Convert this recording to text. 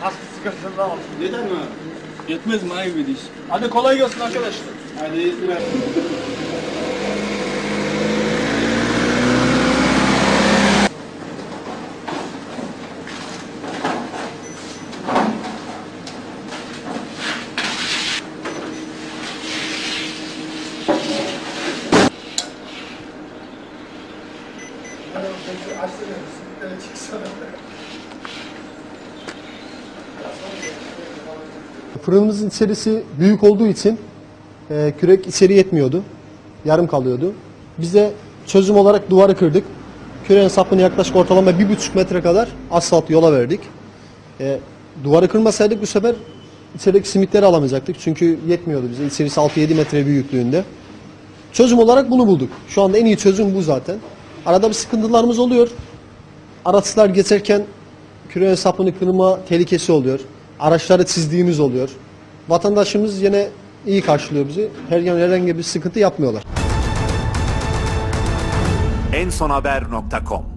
Kask sıkıntısını da al. Yeter mi? Yetmez mi ayıp ediş? Hadi kolay gelsin arkadaşlar. Hadi Fırınımızın içerisi büyük olduğu için e, kürek içeri yetmiyordu. Yarım kalıyordu. Biz de çözüm olarak duvarı kırdık. Küreğin sapını yaklaşık ortalama bir buçuk metre kadar asfalt yola verdik. E, duvarı kırmasaydık bu sefer içerideki simitleri alamayacaktık. Çünkü yetmiyordu bize. İçerisi 6-7 metre büyüklüğünde. Çözüm olarak bunu bulduk. Şu anda en iyi çözüm bu zaten. Arada bir sıkıntılarımız oluyor. Araçlar geçerken küreğin sapını kırma tehlikesi oluyor. Araçları çizdiğimiz oluyor. Vatandaşımız yine iyi karşılıyor bizi. Her yan herhangi bir sıkıntı yapmıyorlar. ensonhaber.com